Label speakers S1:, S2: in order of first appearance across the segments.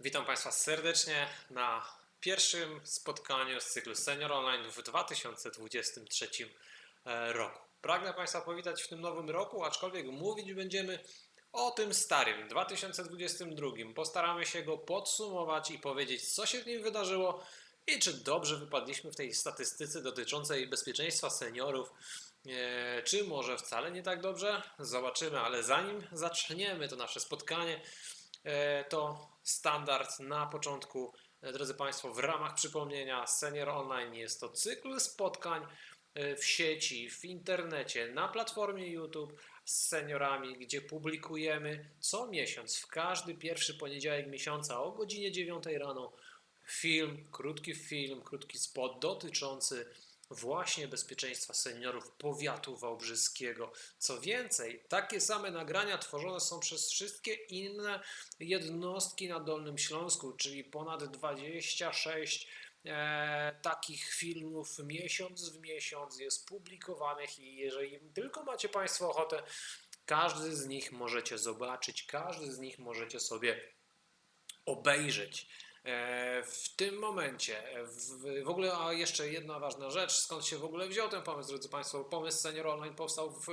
S1: Witam Państwa serdecznie na pierwszym spotkaniu z cyklu Senior Online w 2023 e, roku. Pragnę Państwa powitać w tym nowym roku, aczkolwiek mówić będziemy o tym starym 2022. Postaramy się go podsumować i powiedzieć, co się w nim wydarzyło i czy dobrze wypadliśmy w tej statystyce dotyczącej bezpieczeństwa seniorów. E, Czy może wcale nie tak dobrze? Zobaczymy, ale zanim zaczniemy to nasze spotkanie, to standard na początku. E, Drodzy Państwo, w ramach przypomnienia Senior Online jest to cykl spotkań e, w sieci, w internecie, na platformie YouTube z seniorami, gdzie publikujemy co miesiąc, w każdy pierwszy poniedziałek miesiąca o godzinie 9 rano film, krótki film, krótki spot dotyczący właśnie bezpieczeństwa seniorów powiatu wałbrzyskiego. Co więcej, takie same nagrania tworzone są przez wszystkie inne jednostki na Dolnym Śląsku, czyli ponad 26 e, takich filmów miesiąc w miesiąc jest publikowanych i jeżeli tylko macie Państwo ochotę, każdy z nich możecie zobaczyć, każdy z nich możecie sobie obejrzeć. E, W tym momencie, w, w ogóle, a jeszcze jedna ważna rzecz, skąd się w ogóle wziął ten pomysł, drodzy Państwo? Pomysł Senior Online powstał w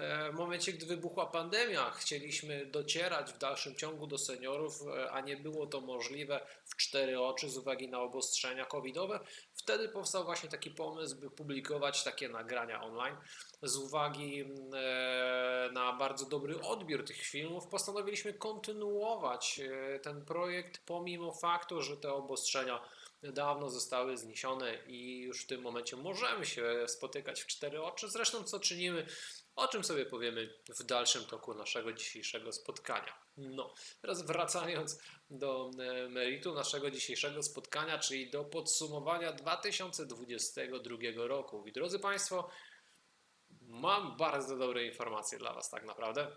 S1: e, momencie, gdy wybuchła pandemia. Chcieliśmy docierać w dalszym ciągu do seniorów, e, a nie było to możliwe w cztery oczy z uwagi na obostrzenia covidowe. Wtedy powstał właśnie taki pomysł, by publikować takie nagrania online. Z uwagi e, na bardzo dobry odbiór tych filmów, postanowiliśmy kontynuować ten projekt, pomimo faktu, że te obostrzenia dawno zostały zniesione i już w tym momencie możemy się spotykać w cztery oczy. Zresztą, co czynimy, o czym sobie powiemy w dalszym toku naszego dzisiejszego spotkania. No, teraz wracając do e, meritum naszego dzisiejszego spotkania, czyli do podsumowania 2022 roku. I drodzy Państwo, mam bardzo dobre informacje dla Was, tak naprawdę.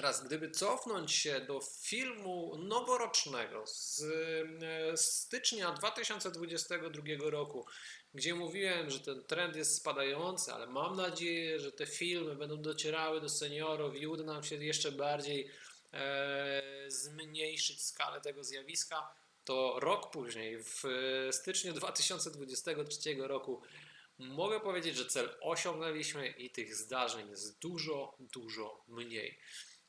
S1: Raz, gdyby cofnąć się do filmu noworocznego z e, stycznia 2022 roku, gdzie mówiłem, że ten trend jest spadający, ale mam nadzieję, że te filmy będą docierały do seniorów i uda nam się jeszcze bardziej e, zmniejszyć skalę tego zjawiska, to rok później, w e, styczniu 2023 roku, mogę powiedzieć, że cel osiągnęliśmy i tych zdarzeń jest dużo, dużo mniej.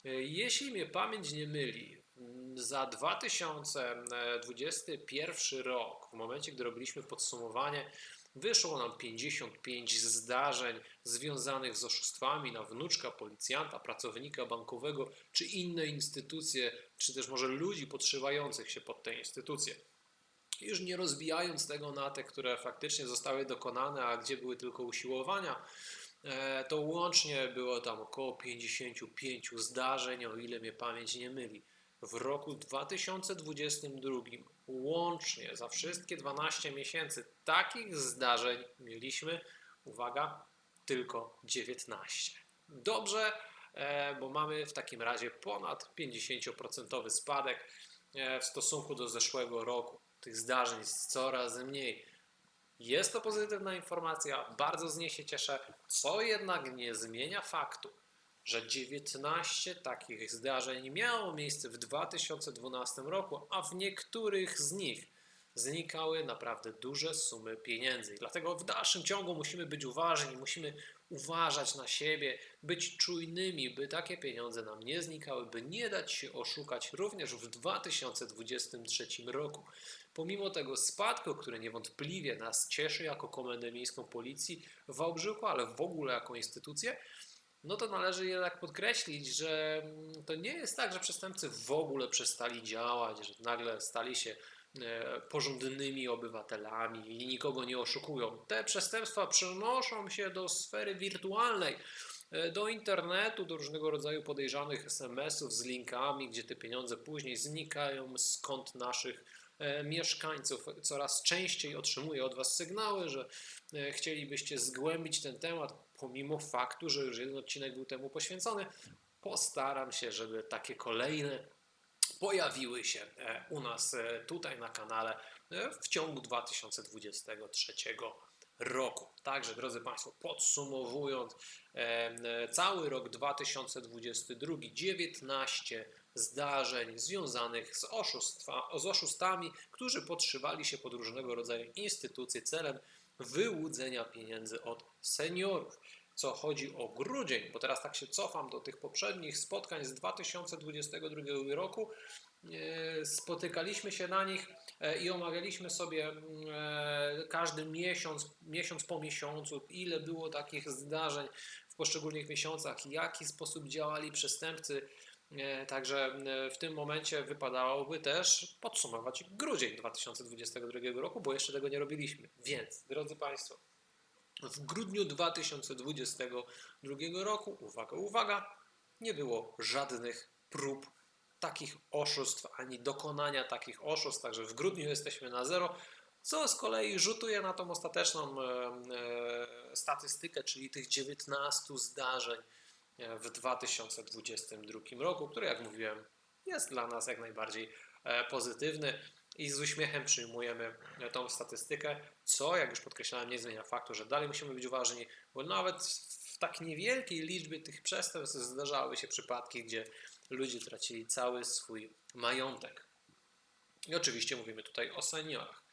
S1: E, Jeśli mnie pamięć nie myli, m, za 2021 rok, w momencie, gdy robiliśmy podsumowanie, wyszło nam 55 zdarzeń związanych z oszustwami na wnuczka policjanta, pracownika bankowego, czy inne instytucje, czy też może ludzi podszywających się pod te instytucje. Już nie rozbijając tego na te, które faktycznie zostały dokonane, a gdzie były tylko usiłowania, to łącznie było tam około 55 zdarzeń, o ile mnie pamięć nie myli. W roku 2022 łącznie za wszystkie 12 miesięcy takich zdarzeń mieliśmy, uwaga, tylko 19. Dobrze, e, bo mamy w takim razie ponad 50% spadek e, w stosunku do zeszłego roku. Tych zdarzeń jest coraz mniej. Jest to pozytywna informacja, bardzo z niej się cieszę, co jednak nie zmienia faktu, że 19 takich zdarzeń miało miejsce w 2012 roku, a w niektórych z nich znikały naprawdę duże sumy pieniędzy. I Dlatego w dalszym ciągu musimy być uważni, musimy uważać na siebie, być czujnymi, by takie pieniądze nam nie znikały, by nie dać się oszukać również w 2023 roku. Pomimo tego spadku, który niewątpliwie nas cieszy jako Komendę Miejską Policji w Wałbrzychu, ale w ogóle jako instytucję, no to należy jednak podkreślić, że mm, to nie jest tak, że przestępcy w ogóle przestali działać, że nagle stali się porządnymi obywatelami i nikogo nie oszukują. Te przestępstwa przenoszą się do sfery wirtualnej, e, do internetu, do różnego rodzaju podejrzanych SMS-ów z linkami, gdzie te pieniądze później znikają kont naszych e, mieszkańców. Coraz częściej otrzymuję od Was sygnały, że e, chcielibyście zgłębić ten temat, pomimo faktu, że już jeden odcinek był temu poświęcony. Postaram się, żeby takie kolejne pojawiły się e, u nas e, tutaj na kanale e, w ciągu 2023 roku. Także, drodzy Państwo, podsumowując, cały rok 2022, 19 zdarzeń związanych z, oszustwa, z oszustami, którzy podszywali się pod różnego rodzaju instytucje celem wyłudzenia pieniędzy od seniorów. Co chodzi o grudzień, bo teraz tak się cofam do tych poprzednich spotkań z 2022 roku, e, spotykaliśmy się na nich e, i omawialiśmy sobie mm, e, każdy miesiąc, miesiąc po miesiącu, ile było takich zdarzeń w poszczególnych miesiącach, w jaki sposób działali przestępcy. Także w tym momencie wypadałoby też podsumować grudzień 2022 roku, bo jeszcze tego nie robiliśmy. Więc, drodzy Państwo, w grudniu 2022 roku, uwaga, uwaga, nie było żadnych prób takich oszustw, ani dokonania takich oszustw, także w grudniu jesteśmy na zero, co z kolei rzutuje na tą ostateczną e, statystykę, czyli tych 19 zdarzeń e, w 2022 roku, który, jak mówiłem, jest dla nas jak najbardziej e, pozytywny i z uśmiechem przyjmujemy e, tą statystykę, co, jak już podkreślałem, nie zmienia faktu, że dalej musimy być uważni, bo nawet w tak niewielkiej liczbie tych przestępstw zdarzały się przypadki, gdzie ludzie tracili cały swój majątek. I oczywiście mówimy tutaj o seniorach.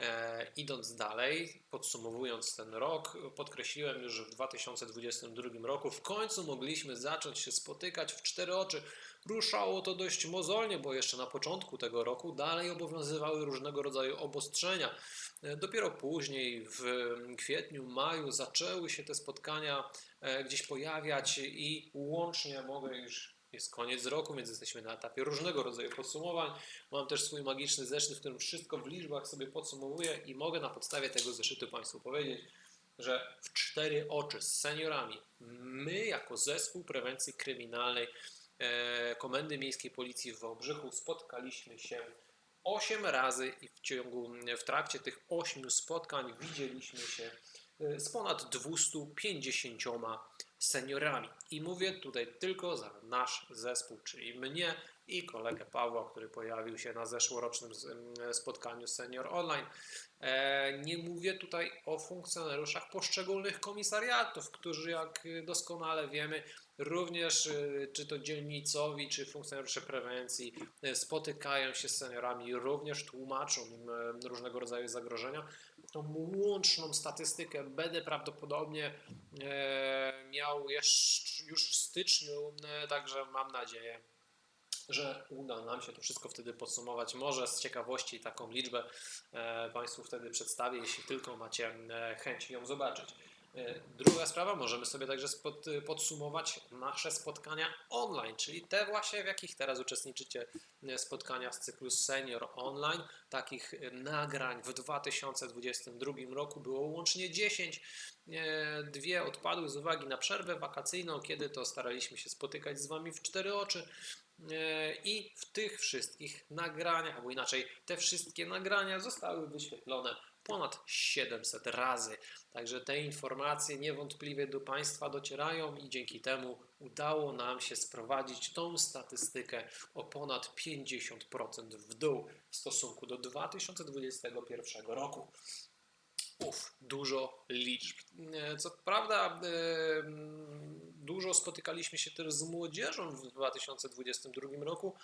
S1: E, idąc dalej, podsumowując ten rok, podkreśliłem już, że w 2022 roku w końcu mogliśmy zacząć się spotykać w cztery oczy. Ruszało to dość mozolnie, bo jeszcze na początku tego roku dalej obowiązywały różnego rodzaju obostrzenia. E, Dopiero później, w kwietniu, maju, zaczęły się te spotkania e, gdzieś pojawiać i łącznie mogę już jest koniec roku, więc jesteśmy na etapie różnego rodzaju podsumowań. Mam też swój magiczny zeszyt, w którym wszystko w liczbach sobie podsumowuję i mogę na podstawie tego zeszytu Państwu powiedzieć, że w cztery oczy z seniorami my jako zespół prewencji kryminalnej e, Komendy Miejskiej Policji w Wałbrzychu spotkaliśmy się 8 razy i w ciągu, w trakcie tych 8 spotkań widzieliśmy się e, z ponad 250 seniorami. I mówię tutaj tylko za nasz zespół, czyli mnie i kolegę Pawła, który pojawił się na zeszłorocznym spotkaniu Senior Online. E, Nie mówię tutaj o funkcjonariuszach poszczególnych komisariatów, którzy, jak doskonale wiemy, również y, czy to dzielnicowi, czy funkcjonariusze prewencji y, spotykają się z seniorami również tłumaczą im e, różnego rodzaju zagrożenia. Tą łączną statystykę będę prawdopodobnie e, miał jeszcze, już w styczniu, e, także mam nadzieję, że uda nam się to wszystko wtedy podsumować. Może z ciekawości taką liczbę e, Państwu wtedy przedstawię, jeśli tylko macie e, chęć ją zobaczyć. E, Druga sprawa, możemy sobie także spod, podsumować nasze spotkania online, czyli te właśnie, w jakich teraz uczestniczycie, e, spotkania z cyklu Senior Online. Takich e, nagrań w 2022 roku było łącznie 10. E, Dwie odpadły z uwagi na przerwę wakacyjną, kiedy to staraliśmy się spotykać z Wami w cztery oczy. E, I w tych wszystkich nagraniach, albo inaczej, te wszystkie nagrania zostały wyświetlone ponad 700 razy. Także te informacje niewątpliwie do Państwa docierają i dzięki temu udało nam się sprowadzić tą statystykę o ponad 50% w dół w stosunku do 2021 roku. Uf, dużo liczb. Co prawda, mm, dużo spotykaliśmy się też z młodzieżą w 2022 roku.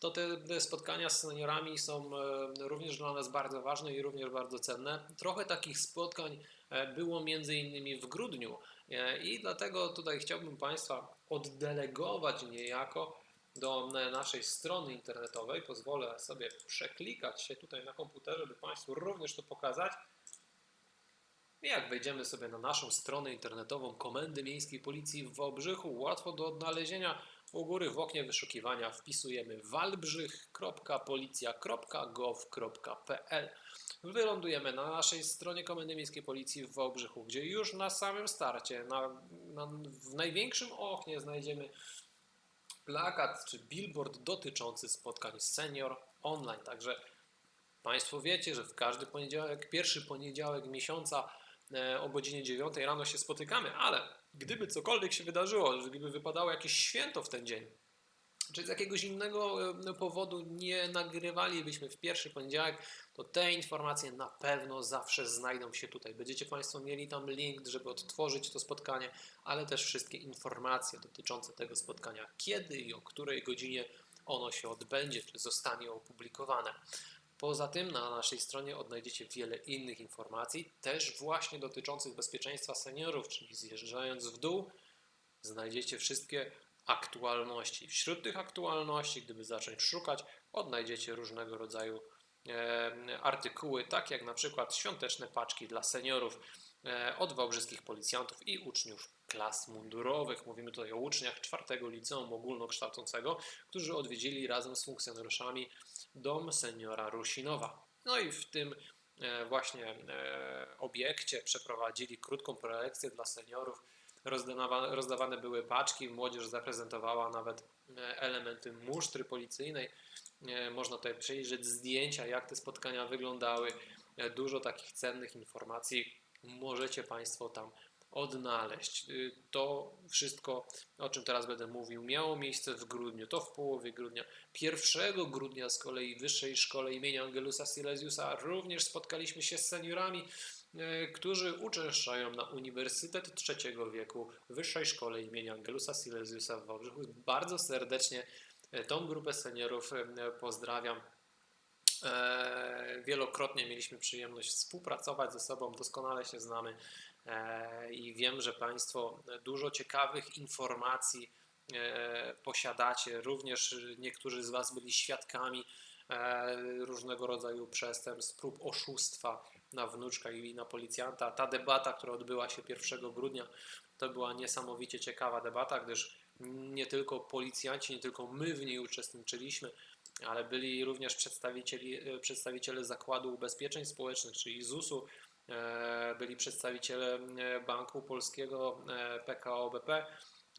S1: To te spotkania z seniorami są e, również dla nas bardzo ważne i również bardzo cenne. Trochę takich spotkań e, było między innymi w grudniu e, i dlatego tutaj chciałbym Państwa oddelegować niejako do naszej strony internetowej. Pozwolę sobie przeklikać się tutaj na komputerze, by Państwu również to pokazać. Jak wejdziemy sobie na naszą stronę internetową Komendy Miejskiej Policji w Wałbrzychu, łatwo do odnalezienia. U góry w oknie wyszukiwania wpisujemy walbrzych.policja.gov.pl. Wylądujemy na naszej stronie Komendy Miejskiej Policji w Wałbrzychu, gdzie już na samym starcie, na, na, w największym oknie znajdziemy plakat czy billboard dotyczący spotkań senior online. Także Państwo wiecie, że w każdy poniedziałek, pierwszy poniedziałek miesiąca o godzinie 9 rano się spotykamy, ale gdyby cokolwiek się wydarzyło, gdyby wypadało jakieś święto w ten dzień, czy z jakiegoś innego e, powodu nie nagrywalibyśmy w pierwszy poniedziałek, to te informacje na pewno zawsze znajdą się tutaj. Będziecie Państwo mieli tam link, żeby odtworzyć to spotkanie, ale też wszystkie informacje dotyczące tego spotkania, kiedy i o której godzinie ono się odbędzie, czy zostanie opublikowane. Poza tym na naszej stronie odnajdziecie wiele innych informacji, też właśnie dotyczących bezpieczeństwa seniorów, czyli zjeżdżając w dół, znajdziecie wszystkie aktualności. Wśród tych aktualności, gdyby zacząć szukać, odnajdziecie różnego rodzaju e, artykuły, tak jak na przykład świąteczne paczki dla seniorów e, od wałbrzyskich policjantów i uczniów klas mundurowych. Mówimy tutaj o uczniach czwartego liceum ogólnokształcącego, którzy odwiedzili razem z funkcjonariuszami dom seniora Rusinowa. No i w tym e, właśnie e, obiekcie przeprowadzili krótką prelekcję dla seniorów. Rozdawane, były paczki, młodzież zaprezentowała nawet e, elementy musztry policyjnej. Można tutaj przejrzeć zdjęcia, jak te spotkania wyglądały. Dużo takich cennych informacji możecie Państwo tam odnaleźć. Y, To wszystko, o czym teraz będę mówił, miało miejsce w grudniu, to w połowie grudnia. 1 grudnia z kolei w Wyższej Szkole imienia Angelusa Silesiusa również spotkaliśmy się z seniorami, e, którzy uczęszczają na Uniwersytet Trzeciego Wieku Wyższej Szkole imienia Angelusa Silesiusa w Wałbrzychu. Bardzo serdecznie e, tą grupę seniorów pozdrawiam. E, Wielokrotnie mieliśmy przyjemność współpracować ze sobą, doskonale się znamy i wiem, że Państwo dużo ciekawych informacji e, posiadacie. Również niektórzy z Was byli świadkami e, różnego rodzaju przestępstw, prób oszustwa na wnuczka i na policjanta. Ta debata, która odbyła się 1 grudnia, to była niesamowicie ciekawa debata, gdyż nie tylko policjanci, nie tylko my w niej uczestniczyliśmy, ale byli również e, przedstawiciele Zakładu Ubezpieczeń Społecznych, czyli ZUS-u, e, byli przedstawiciele e, Banku Polskiego, e, PKO BP,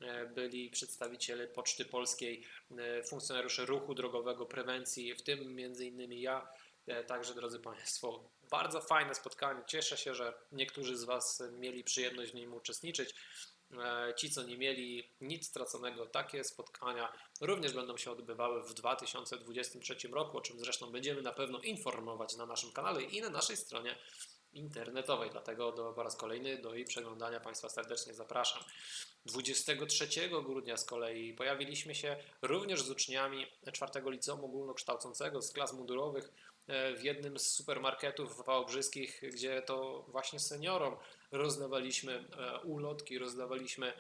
S1: e, byli przedstawiciele Poczty Polskiej, e, funkcjonariusze ruchu drogowego, prewencji, w tym między innymi ja. E, Także, drodzy Państwo, bardzo fajne spotkanie. Cieszę się, że niektórzy z Was mieli przyjemność w nim uczestniczyć. E, Ci, co nie mieli nic straconego, takie spotkania również będą się odbywały w 2023 roku, o czym zresztą będziemy na pewno informować na naszym kanale i na naszej stronie internetowej. Dlatego do, po raz kolejny do jej przeglądania Państwa serdecznie zapraszam. 23 grudnia z kolei pojawiliśmy się również z uczniami 4 Liceum Ogólnokształcącego z klas mundurowych e, w jednym z supermarketów wałbrzyskich, gdzie to właśnie seniorom rozdawaliśmy e, ulotki, rozdawaliśmy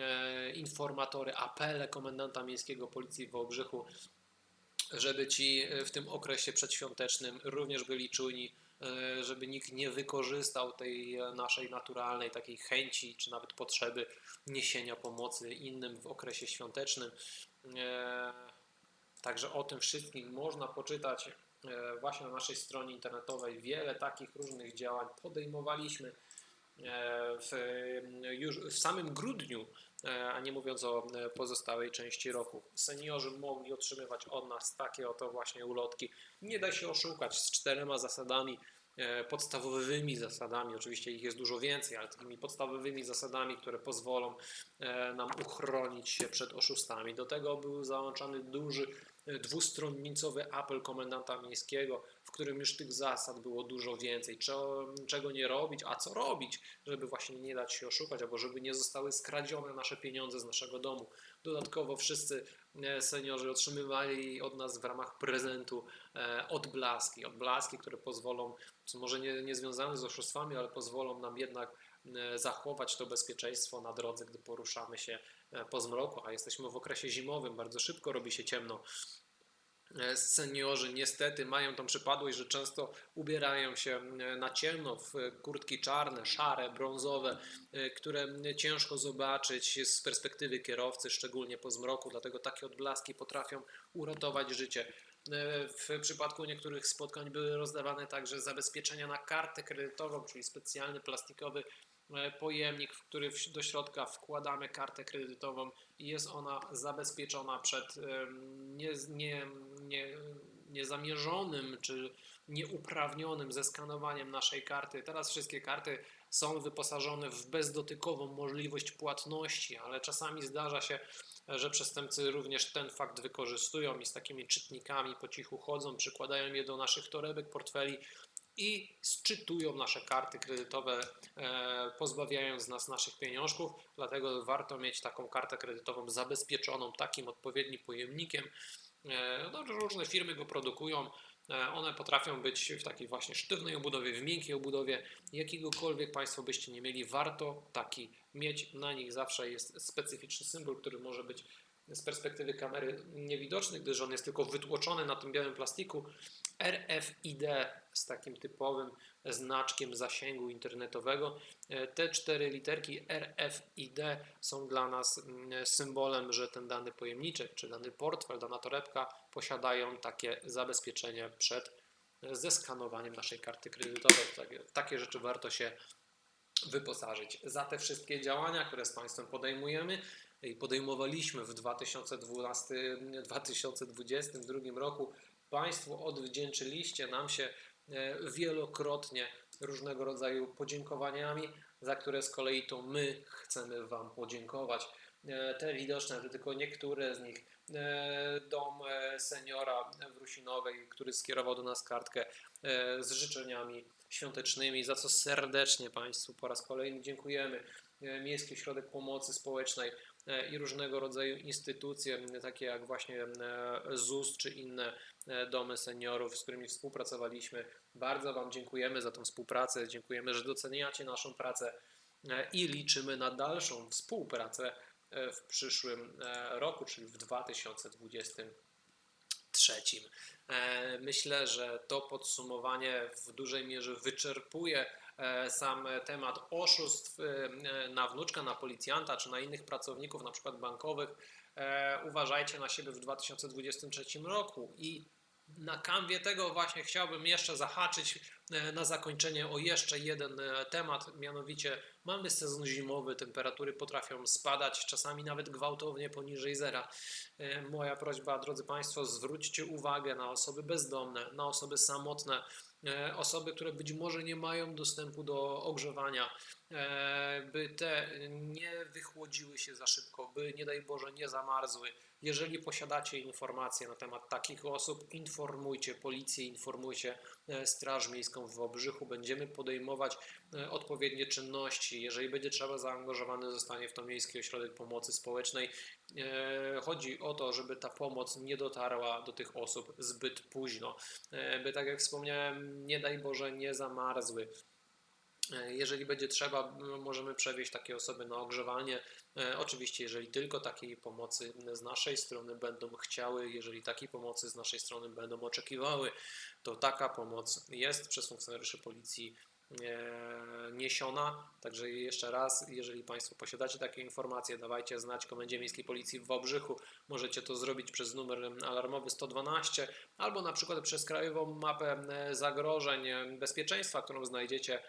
S1: e, informatory, apele komendanta miejskiego policji w Wałbrzychu, żeby ci w tym okresie przedświątecznym również byli czujni, żeby nikt nie wykorzystał tej e, naszej naturalnej takiej chęci czy nawet potrzeby niesienia pomocy innym w okresie świątecznym. E, Także o tym wszystkim można poczytać e, właśnie na naszej stronie internetowej. Wiele takich różnych działań podejmowaliśmy e, w, już w samym grudniu, e, a nie mówiąc o e, pozostałej części roku. Seniorzy mogli otrzymywać od nas takie oto właśnie ulotki. Nie da się oszukać z czterema zasadami, e, podstawowymi zasadami, oczywiście ich jest dużo więcej, ale takimi podstawowymi zasadami, które pozwolą e, nam uchronić się przed oszustami. Do tego był załączany duży e, dwustronnicowy apel komendanta miejskiego, w którym już tych zasad było dużo więcej. Cze- Czego nie robić, a co robić, żeby właśnie nie dać się oszukać, albo żeby nie zostały skradzione nasze pieniądze z naszego domu. Dodatkowo wszyscy e, seniorzy otrzymywali od nas w ramach prezentu e, odblaski. Odblaski, które pozwolą, może nie, nie związane z oszustwami, ale pozwolą nam jednak e, zachować to bezpieczeństwo na drodze, gdy poruszamy się po zmroku, a jesteśmy w okresie zimowym, bardzo szybko robi się ciemno. E, Seniorzy niestety mają tą przypadłość, że często ubierają się e, na ciemno w e, kurtki czarne, szare, brązowe, e, które ciężko zobaczyć z perspektywy kierowcy, szczególnie po zmroku, dlatego takie odblaski potrafią uratować życie. E, W przypadku niektórych spotkań były rozdawane także zabezpieczenia na kartę kredytową, czyli specjalny plastikowy e, pojemnik, w który do środka wkładamy kartę kredytową i jest ona zabezpieczona przed nie, nie, nie, niezamierzonym czy nieuprawnionym zeskanowaniem naszej karty. Teraz wszystkie karty są wyposażone w bezdotykową możliwość płatności, ale czasami zdarza się, że przestępcy również ten fakt wykorzystują i z takimi czytnikami po cichu chodzą, przykładają je do naszych torebek, portfeli i sczytują nasze karty kredytowe, e, pozbawiając nas naszych pieniążków. Dlatego warto mieć taką kartę kredytową zabezpieczoną takim odpowiednim pojemnikiem, E, No, różne firmy go produkują. E, One potrafią być w takiej właśnie sztywnej obudowie, w miękkiej obudowie. Jakiegokolwiek Państwo byście nie mieli, warto taki mieć. Na nich zawsze jest specyficzny symbol, który może być z perspektywy kamery niewidoczny, gdyż on jest tylko wytłoczony na tym białym plastiku. RFID z takim typowym znaczkiem zasięgu internetowego. Te cztery literki RFID są dla nas mm, symbolem, że ten dany pojemniczek, czy dany portfel, dana torebka posiadają takie zabezpieczenie przed zeskanowaniem naszej karty kredytowej. Takie rzeczy warto się wyposażyć. Za te wszystkie działania, które z Państwem podejmujemy i podejmowaliśmy w 2012-2022 roku, Państwo odwdzięczyliście nam się e, wielokrotnie różnego rodzaju podziękowaniami, za które z kolei to my chcemy Wam podziękować. E, Te widoczne to tylko niektóre z nich. E, Dom seniora w Rusinowej, który skierował do nas kartkę z życzeniami świątecznymi, za co serdecznie Państwu po raz kolejny dziękujemy. Miejski Ośrodek Pomocy Społecznej i różnego rodzaju instytucje, takie jak właśnie e, ZUS czy inne e, domy seniorów, z którymi współpracowaliśmy. Bardzo Wam dziękujemy za tą współpracę, dziękujemy, że doceniacie naszą pracę e, i liczymy na dalszą współpracę e, w przyszłym e, roku, czyli w 2023. E, Myślę, że to podsumowanie w dużej mierze wyczerpuje e, sam temat oszustw e, na wnuczka, na policjanta czy na innych pracowników, na przykład bankowych. Uważajcie na siebie w 2023 roku i na kanwie tego właśnie chciałbym jeszcze zahaczyć na zakończenie o jeszcze jeden temat, mianowicie mamy sezon zimowy, temperatury potrafią spadać, czasami nawet gwałtownie poniżej zera. E, Moja prośba, drodzy Państwo, zwróćcie uwagę na osoby bezdomne, na osoby samotne, e, osoby, które być może nie mają dostępu do ogrzewania, by te nie wychłodziły się za szybko, by nie daj Boże nie zamarzły. Jeżeli posiadacie informacje na temat takich osób, informujcie policję, informujcie e, Straż Miejską w Wałbrzychu. Będziemy podejmować e, odpowiednie czynności. Jeżeli będzie trzeba, zaangażowany zostanie w to Miejski Ośrodek Pomocy Społecznej. E, Chodzi o to, żeby ta pomoc nie dotarła do tych osób zbyt późno, e, by tak jak wspomniałem, nie daj Boże nie zamarzły. E, Jeżeli będzie trzeba, m, możemy przewieźć takie osoby na ogrzewanie. E, Oczywiście, jeżeli tylko takiej pomocy z naszej strony będą chciały, jeżeli takiej pomocy z naszej strony będą oczekiwały, to taka pomoc jest przez funkcjonariuszy policji e, niesiona. Także jeszcze raz, jeżeli Państwo posiadacie takie informacje, dawajcie znać Komendzie Miejskiej Policji w Wałbrzychu. Możecie to zrobić przez numer alarmowy 112 albo na przykład przez krajową mapę zagrożeń bezpieczeństwa, którą znajdziecie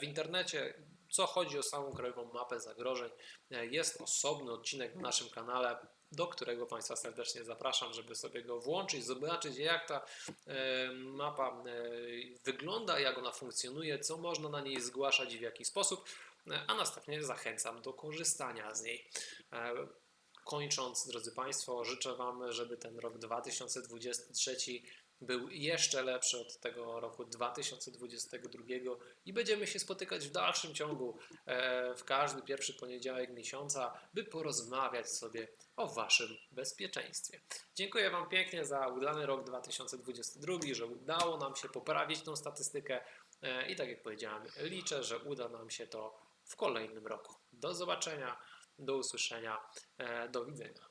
S1: w internecie. Co chodzi o samą krajową mapę zagrożeń, e, jest osobny odcinek w naszym kanale, do którego Państwa serdecznie zapraszam, żeby sobie go włączyć, zobaczyć jak ta e, mapa e, wygląda, jak ona funkcjonuje, co można na niej zgłaszać i w jaki sposób, e, a następnie zachęcam do korzystania z niej. E, Kończąc, drodzy Państwo, życzę Wam, żeby ten rok 2023 był jeszcze lepszy od tego roku 2022 i będziemy się spotykać w dalszym ciągu e, w każdy pierwszy poniedziałek miesiąca, by porozmawiać sobie o Waszym bezpieczeństwie. Dziękuję Wam pięknie za udany rok 2022, że udało nam się poprawić tą statystykę e, i tak jak powiedziałem, liczę, że uda nam się to w kolejnym roku. Do zobaczenia, do usłyszenia, e, do widzenia.